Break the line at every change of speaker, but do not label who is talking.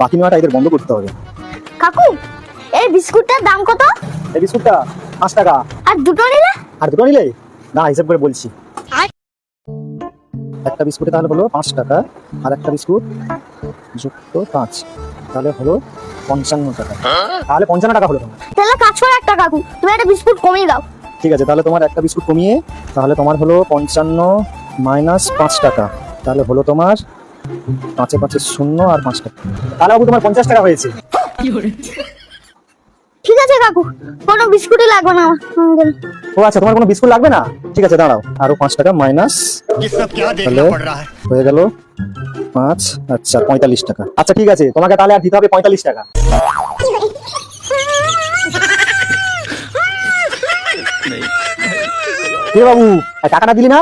বাকি নেওয়াটা এদের বন্ধ করতে হবে।
কাকু এই বিস্কুটটার দাম কত?
এই বিস্কুটটা পাঁচ টাকা।
আর দুটো নিলে?
আর দুটো নিলে? না হিসাব করে বলছি। একটা বিস্কুটে তাহলে হলো পাঁচ টাকা আর একটা বিস্কুট যুক্ত পাঁচ। তাহলে হলো পঞ্চান্ন টাকা। তাহলে পঞ্চান্ন টাকা হলো তোমার।
তাহলে কাজ করো একটা কাকু তুমি একটা বিস্কুট কমিয়ে দাও।
ঠিক আছে তাহলে তোমার একটা বিস্কুট কমিয়ে তাহলে তোমার হলো পঞ্চান্ন মাইনাস পাঁচ টাকা। তাহলে হলো তোমার পাঁচে পাঁচে শূন্য আর পাঁচটা তাহলে বাবু তোমার পঞ্চাশ টাকা হয়েছে।
ঠিক আছে কাকু কোনো বিস্কুটই লাগবে না আমার
ও আচ্ছা তোমার কোনো বিস্কুট লাগবে না? ঠিক আছে দাঁড়াও। আরও পাঁচ টাকা মাইনাস হয়ে গেল পাঁচ আচ্ছা পঁয়তাল্লিশ টাকা। আচ্ছা ঠিক আছে তোমাকে তাহলে আর দিতে হবে পঁয়তাল্লিশ টাকা। বাবু টাকাটা দিলি না?